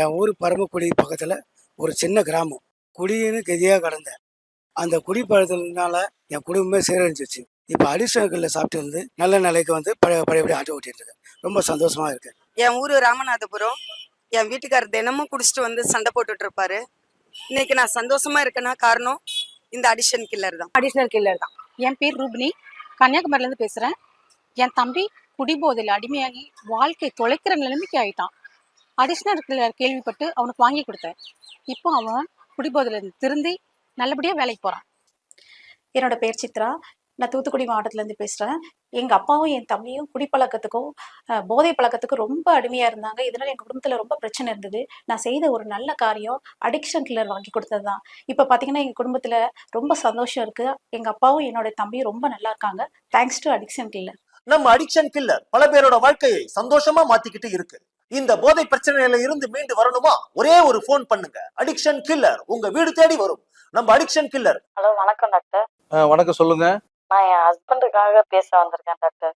என் ஊர் பரமக்குடி பக்கத்தில் ஒரு சின்ன கிராமம். குடின்னு கதியாக கடந்தேன் அந்த குடி பழத்தினால என் குடும்பமே சீரழிஞ்சிச்சு இப்போ அடிஷனல்களில் சாப்பிட்டு இருந்து நல்ல நிலைக்கு வந்து பழைய பழையபடி ஆட்டோ ஓட்டிட்டு இருக்கேன். ரொம்ப சந்தோஷமா இருக்கு. என் ஊர் ராமநாதபுரம். என் வீட்டுக்காரர் தினமும் குடிச்சிட்டு வந்து சண்டை போட்டுட்டு இருப்பாரு. இன்னைக்கு நான் சந்தோஷமா இருக்கேன்னா காரணம் இந்த அடிஷன் கில்லர் தான். அடிஷனல் கில்லர் தான். என் பேர் ரூபினி. கன்னியாகுமரியிலேருந்து பேசுகிறேன் என் தம்பி குடிபோதையில் அடிமையாகி வாழ்க்கை தொலைக்கிற நிலைமைக்கு ஆயிட்டான். அடிஷனல் கில்லர் கேள்விப்பட்டு அவனுக்கு வாங்கி கொடுத்தேன். இப்போ அவன் குடிபோதையிலேருந்து திருந்தி நல்லபடியாக வேலைக்கு போகிறான் என்னோட பேர் சித்ரா. நான் தூத்துக்குடி மாவட்டத்துலேருந்து பேசுகிறேன் எங்கள் அப்பாவும் என் தம்பியும் குடிப்பழக்கத்துக்கும் போதை பழக்கத்துக்கும் ரொம்ப அடிமையாக இருந்தாங்க. இதனால் எங்கள் குடும்பத்தில் ரொம்ப பிரச்சனை இருந்தது. நான் செய்த ஒரு நல்ல காரியம் அடிக்ஷன் கில்லர் வாங்கி கொடுத்தது தான் இப்போ பார்த்தீங்கன்னா எங்கள் குடும்பத்தில் ரொம்ப சந்தோஷம் இருக்குது எங்கள் அப்பாவும் என்னோட தம்பியும் ரொம்ப நல்லா இருக்காங்க. தேங்க்ஸ் டு அடிக்ஷன் கில்லர் நம்ம அடிக்ஷன் கில்லர் பல பேரோட வாழ்க்கையை சந்தோஷமா மாத்திக்கிட்டு இருக்கு. இந்த போதை பிரச்சனையில இருந்து மீண்டு வரணுமா? ஒரே ஒரு ஃபோன் பண்ணுங்க. அடிக்ஷன் கில்லர் உங்க வீடு தேடி வரும். நம்ம அடிக்ஷன் கில்லர் ஹலோ வணக்கம் டாக்டர். வணக்கம் சொல்லுங்க. நான் என் ஹஸ்பண்டுக்காக பேச வந்திருக்கேன் டாக்டர்.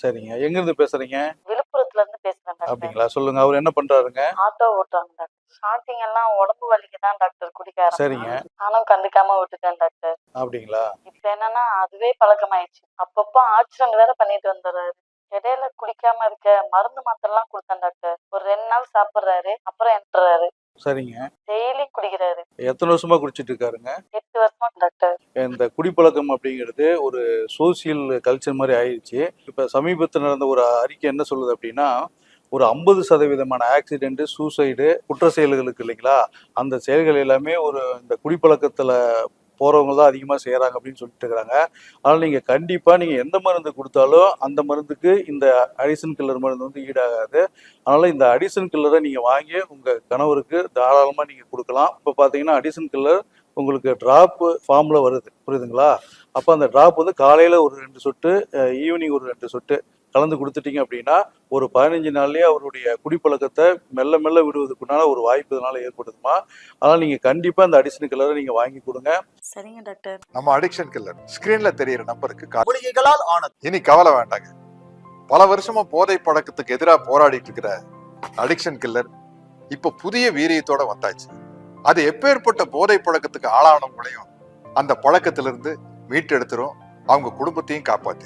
சரிங்க. எங்க இருந்து பேசுறீங்க? விழுப்புரத்துல இருந்து பேசுறேன் டாக்டர். அப்படிங்களா? சொல்லுங்க. அவர் என்ன பண்றாருங்க? ஆட்டோ ஓட்டுறாங்க டாக்டர். ஸ்டார்டிங் எல்லாம் உடம்பு வலிக்கு தான் டாக்டர் குடிக்க ஆரம்பிச்சான். சரிங்க. நானும் கண்டுக்காம விட்டுட்டேன் டாக்டர். அப்படிங்களா? இப்ப என்னன்னா அதுவே பழக்கமாயிடுச்சு. அப்பப்போ ஆக்சிடென்ட் வேற பண்ணிட்டு வந்துடுறாரு. இடையில குடிக்காம இருக்க மருந்து மாத்திரைலாம் கொடுத்தேன் டாக்டர். ஒரு ரெண்டு நாள் சாப்பிடுறாரு அப்புறம் என்றாரு சரிங்க. டெய்லி குடிக்கிறாரு. எத்தனை வருஷமா குடிச்சிட்டு இருக்காருங்க எட்டு வருஷமா டாக்டர். இந்த குடிப்பழக்கம் அப்படிங்கிறது ஒரு சோசியல் கல்ச்சர் மாதிரி ஆயிடுச்சு இப்ப சமீபத்தில் நடந்த ஒரு அறிக்கை என்ன சொல்லுது அப்படின்னா ஒரு ஐம்பது சதவீதமான ஆக்சிடென்ட் சூசைடு குற்ற செயல்களுக்கு இல்லைங்களா? அந்த செயல்கள் எல்லாமே ஒரு இந்த குடிப்பழக்கத்துல போறவங்க தான் அதிகமாக செய்கிறாங்க அப்படின்னு சொல்லிட்டு இருக்கிறாங்க. அதனால் நீங்கள் கண்டிப்பாக நீங்கள் எந்த மருந்து கொடுத்தாலும் அந்த மருந்துக்கு இந்த அடிசன் கில்லர் மருந்து வந்து ஈடாகாது. அதனால் இந்த அடிசன் கில்லரை நீங்கள் வாங்கி உங்கள் கணவருக்கு தாராளமாக நீங்கள் கொடுக்கலாம். இப்போ பார்த்தீங்கன்னா அடிசன் கில்லர் உங்களுக்கு ட்ராப் ஃபார்மில் வருது. புரியுதுங்களா? அப்போ அந்த ட்ராப் வந்து காலையில் ஒரு ரெண்டு சொட்டு ஈவினிங் ஒரு ரெண்டு சொட்டு கலந்து கொடுத்துட்டீங்க அப்படின்னா ஒரு பதினஞ்சு நாள்லயே அவருடைய குடிப்பழக்கத்தை மெல்ல மெல்ல விடுவதற்குண்டான ஒரு வாய்ப்பு இதனால ஏற்படுதுமா? அதனால நீங்க கண்டிப்பா இந்த அடிஷனல் கலரை நீங்க வாங்கி கொடுங்க. சரிங்க டாக்டர் நம்ம அடிக்ஷன் கில்லர் ஸ்கிரீன்ல தெரியிற நம்பருக்கு கால். மூலிகைகளால் ஆனது. இனி கவலை வேண்டாங்க. பல வருஷமா போதை பழக்கத்துக்கு எதிராக போராடிட்டு இருக்கிற அடிக்ஷன் கில்லர் இப்ப புதிய வீரியத்தோட வந்தாச்சு. அது எப்பேற்பட்ட போதை பழக்கத்துக்கு ஆளானவங்களையும் அந்த பழக்கத்திலிருந்து மீட்டெடுத்துரும். அவங்க குடும்பத்தையும் காப்பாத்தி